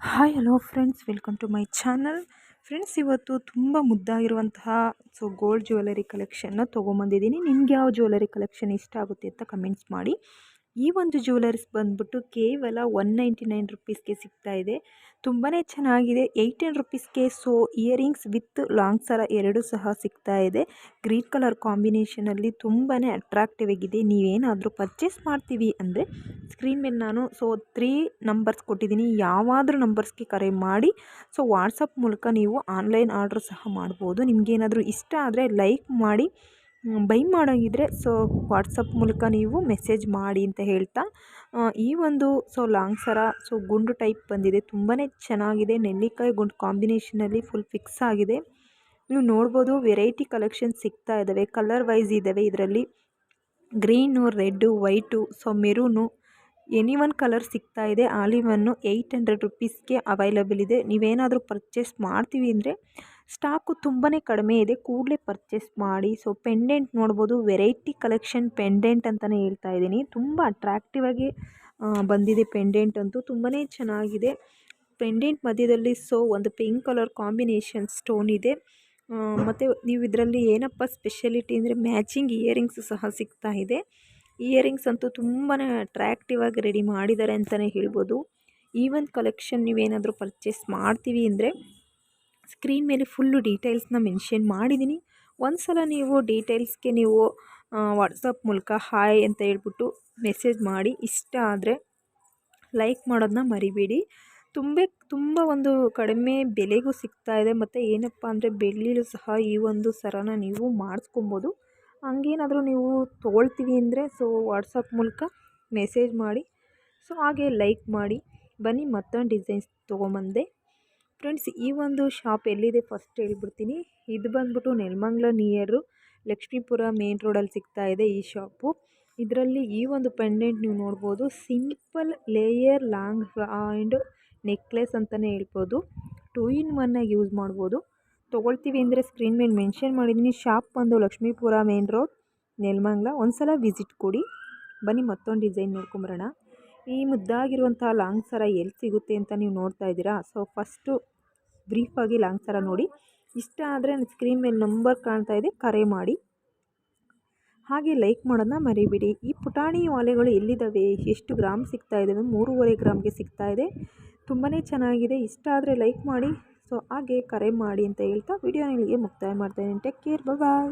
Hi hello friends welcome to my channel friends ಇವತ್ತು ತುಂಬ ಮುದ್ದಾಗಿರುವಂತಹ ಸೊ ಗೋಲ್ಡ್ ಜ್ಯುವೆಲರಿ ಕಲೆಕ್ಷನ್ನ ತೊಗೊಂಬಂದಿದ್ದೀನಿ. ನಿಮ್ಗೆ ಯಾವ ಜ್ಯುವೆಲರಿ ಕಲೆಕ್ಷನ್ ಇಷ್ಟ ಆಗುತ್ತೆ ಅಂತ ಕಮೆಂಟ್ಸ್ ಮಾಡಿ. ಈ ಒಂದು ಜ್ಯುವೆಲರ್ಸ್ ಬಂದ್ಬಿಟ್ಟು ಕೇವಲ ಒನ್ ನೈಂಟಿ ನೈನ್ ರುಪೀಸ್ಗೆ ಇದೆ. ತುಂಬಾ ಚೆನ್ನಾಗಿದೆ. ಏಯ್ಟೀನ್ ರುಪೀಸ್ಗೆ ಸೊ ಇಯರಿಂಗ್ಸ್ ವಿತ್ ಲಾಂಗ್ ಸರ ಎರಡು ಸಹ ಸಿಗ್ತಾ ಇದೆ. ಗ್ರೀನ್ ಕಲರ್ ಕಾಂಬಿನೇಷನಲ್ಲಿ ತುಂಬಾ ಅಟ್ರಾಕ್ಟಿವ್ ಆಗಿದೆ. ನೀವೇನಾದರೂ ಪರ್ಚೇಸ್ ಮಾಡ್ತೀವಿ ಅಂದರೆ ಸ್ಕ್ರೀನ್ ಮೇಲೆ ನಾನು ಸೊ ತ್ರೀ ನಂಬರ್ಸ್ ಕೊಟ್ಟಿದ್ದೀನಿ. ಯಾವಾದರೂ ನಂಬರ್ಸ್ಗೆ ಕರೆ ಮಾಡಿ ಸೊ ವಾಟ್ಸಪ್ ಮೂಲಕ ನೀವು ಆನ್ಲೈನ್ ಆರ್ಡ್ರ್ ಸಹ ಮಾಡ್ಬೋದು. ನಿಮಗೇನಾದರೂ ಇಷ್ಟ ಆದರೆ ಲೈಕ್ ಮಾಡಿ. ಬೈ ಮಾಡೋಂಗಿದ್ರೆ ಸೊ ವಾಟ್ಸಪ್ ಮೂಲಕ ನೀವು ಮೆಸೇಜ್ ಮಾಡಿ ಅಂತ ಹೇಳ್ತಾ ಈ ಒಂದು, ಸೊ ಲಾಂಗ್ ಸರ, ಸೊ ಗುಂಡು ಟೈಪ್ ಬಂದಿದೆ ತುಂಬಾ ಚೆನ್ನಾಗಿದೆ, ನೆಲ್ಲಿಕಾಯಿ ಗುಂಡು ಕಾಂಬಿನೇಷನಲ್ಲಿ ಫುಲ್ ಫಿಕ್ಸ್ ಆಗಿದೆ. ನೀವು ನೋಡ್ಬೋದು ವೆರೈಟಿ ಕಲೆಕ್ಷನ್ ಸಿಗ್ತಾ ಇದ್ದಾವೆ ಕಲರ್ ವೈಸ್ ಇದ್ದಾವೆ ಇದರಲ್ಲಿ. Green, red, white, so maroon any one colour ಸಿಗ್ತಾ ಇದೆ ಆಲಿವನ್ನು ಏಯ್ಟ್ ಹಂಡ್ರೆಡ್ ರುಪೀಸ್ಗೆ ಅವೈಲಬಲ್ ಇದೆ. ನೀವೇನಾದರೂ ಪರ್ಚೇಸ್ ಮಾಡ್ತೀವಿ ಅಂದರೆ ಸ್ಟಾಕು ತುಂಬಾ ಕಡಿಮೆ ಇದೆ. ಕೂಡಲೇ ಪರ್ಚೇಸ್ ಮಾಡಿ, ಸೊ ಪೆಂಡೆಂಟ್ ನೋಡ್ಬೋದು. ವೆರೈಟಿ ಕಲೆಕ್ಷನ್ ಪೆಂಡೆಂಟ್ ಅಂತಲೇ ಹೇಳ್ತಾ ಇದ್ದೀನಿ. ತುಂಬ ಅಟ್ರಾಕ್ಟಿವ್ ಆಗಿ ಬಂದಿದೆ ಪೆಂಡೆಂಟ್ ಅಂತೂ. ತುಂಬಾ ಚೆನ್ನಾಗಿದೆ. ಪೆಂಡೆಂಟ್ ಮಧ್ಯದಲ್ಲಿ, ಸೊ ಒಂದು ಪಿಂಕ್ ಕಲರ್ ಕಾಂಬಿನೇಷನ್ ಸ್ಟೋನ್ ಇದೆ. ಮತ್ತು ನೀವು ಇದರಲ್ಲಿ ಏನಪ್ಪ ಸ್ಪೆಷಲಿಟಿ ಅಂದರೆ ಮ್ಯಾಚಿಂಗ್ ಇಯರಿಂಗ್ಸ್ ಸಹ ಸಿಗ್ತಾ ಇದೆ. ಇಯರಿಂಗ್ಸ್ ಅಂತೂ ತುಂಬಾ ಅಟ್ರಾಕ್ಟಿವ್ ಆಗಿ ರೆಡಿ ಮಾಡಿದ್ದಾರೆ ಅಂತಲೇ ಹೇಳ್ಬೋದು. ಈ ಒಂದು ಕಲೆಕ್ಷನ್ ನೀವೇನಾದರೂ ಪರ್ಚೇಸ್ ಮಾಡ್ತೀವಿ ಅಂದರೆ ಸ್ಕ್ರೀನ್ ಮೇಲೆ ಫುಲ್ಲು ಡೀಟೇಲ್ಸ್ನ ಮೆನ್ಷನ್ ಮಾಡಿದ್ದೀನಿ. ಒಂದು ಸಲ ನೀವು ಡೀಟೇಲ್ಸ್ಗೆ ನೀವು ವಾಟ್ಸಪ್ ಮೂಲಕ ಹಾಯ್ ಅಂತ ಹೇಳ್ಬಿಟ್ಟು ಮೆಸೇಜ್ ಮಾಡಿ. ಇಷ್ಟ ಆದರೆ ಲೈಕ್ ಮಾಡೋದನ್ನ ಮರಿಬೇಡಿ. ತುಂಬ ತುಂಬ ಒಂದು ಕಡಿಮೆ ಬೆಲೆಗೂ ಸಿಗ್ತಾ ಇದೆ. ಮತ್ತು ಏನಪ್ಪ ಅಂದರೆ ಬೆಳ್ಳಿಲೂ ಸಹ ಈ ಒಂದು ಸರನ ನೀವು ಮಾಡಿಸ್ಕೊಬೋದು. ಹಂಗೇನಾದರೂ ನೀವು ತೊಗೊಳ್ತೀವಿ ಅಂದರೆ ಸೊ ವಾಟ್ಸಪ್ ಮೂಲಕ ಮೆಸೇಜ್ ಮಾಡಿ. ಸೊ ಹಾಗೆ ಲೈಕ್ ಮಾಡಿ. ಬನ್ನಿ ಮತ್ತೊಂದು ಡಿಸೈನ್ಸ್ ತೊಗೊಂಬಂದೆ. ಫ್ರೆಂಡ್ಸ್ ಈ ಒಂದು ಶಾಪ್ ಎಲ್ಲಿದೆ ಫಸ್ಟ್ ಹೇಳ್ಬಿಡ್ತೀನಿ. ಇದು ಬಂದ್ಬಿಟ್ಟು ನೆಲಮಂಗ್ಲ ನಿಯರು ಲಕ್ಷ್ಮೀಪುರ ಮೇನ್ ರೋಡಲ್ಲಿ ಸಿಗ್ತಾ ಇದೆ ಈ ಶಾಪು ಇದರಲ್ಲಿ ಈ ಒಂದು ಪೆಂಡೆಂಟ್ ನೀವು ನೋಡ್ಬೋದು. Simple layer long and necklace ಅಂತಲೇ ಹೇಳ್ಬೋದು. ಟೂ ಇನ್ ಒನ್ನಾಗಿ ಯೂಸ್ ಮಾಡ್ಬೋದು. ತೊಗೊಳ್ತೀವಿ ಅಂದರೆ ಸ್ಕ್ರೀನ್ ಮೇಲೆ ಮೆನ್ಷನ್ ಮಾಡಿದ್ದೀನಿ ಶಾಪ್ ಬಂದು ಲಕ್ಷ್ಮೀಪುರ ಮೇನ್ ರೋಡ್ ನೆಲಮಂಗ್ಲ. ಒಂದು ಸಲ ವಿಸಿಟ್ ಕೊಡಿ. ಬನ್ನಿ ಮತ್ತೊಂದು ಡಿಸೈನ್ ನೋಡ್ಕೊಂಬರೋಣ. ಈ ಮುದ್ದಾಗಿರುವಂಥ ಲಾಂಗ್ ಸರ ಎಲ್ಲಿ ಸಿಗುತ್ತೆ ಅಂತ ನೀವು ನೋಡ್ತಾ ಇದ್ದೀರಾ? ಸೊ ಫಸ್ಟು ಬ್ರೀಫಾಗಿ ಲಾಂಗ್ ಸರ ನೋಡಿ. ಇಷ್ಟ ಆದರೆ ನನ್ನ ಸ್ಕ್ರೀನ್ ಮೇಲೆ ನಂಬರ್ ಕಾಣ್ತಾ ಇದೆ, ಕರೆ ಮಾಡಿ. ಹಾಗೆ ಲೈಕ್ ಮಾಡೋದನ್ನ ಮರಿಬಿಡಿ. ಈ ಪುಟಾಣಿ ಒಲೆಗಳು ಎಲ್ಲಿದ್ದಾವೆ? ಎಷ್ಟು ಗ್ರಾಮ್ ಸಿಗ್ತಾ ಇದ್ದಾವೆ? ಮೂರುವರೆ ಗ್ರಾಮ್ಗೆ ಸಿಗ್ತಾ ಇದೆ. ತುಂಬಾ ಚೆನ್ನಾಗಿದೆ. ಇಷ್ಟ ಆದರೆ ಲೈಕ್ ಮಾಡಿ. ಸೊ ಹಾಗೆ ಕರೆ ಮಾಡಿ ಅಂತ ಹೇಳ್ತಾ ವಿಡಿಯೋ ಇಲ್ಲಿಗೆ ಮುಕ್ತಾಯ ಮಾಡ್ತಾಯಿದ್ದೀನಿ ಟೇಕ್ ಕೇರ್ ಬಾಯ್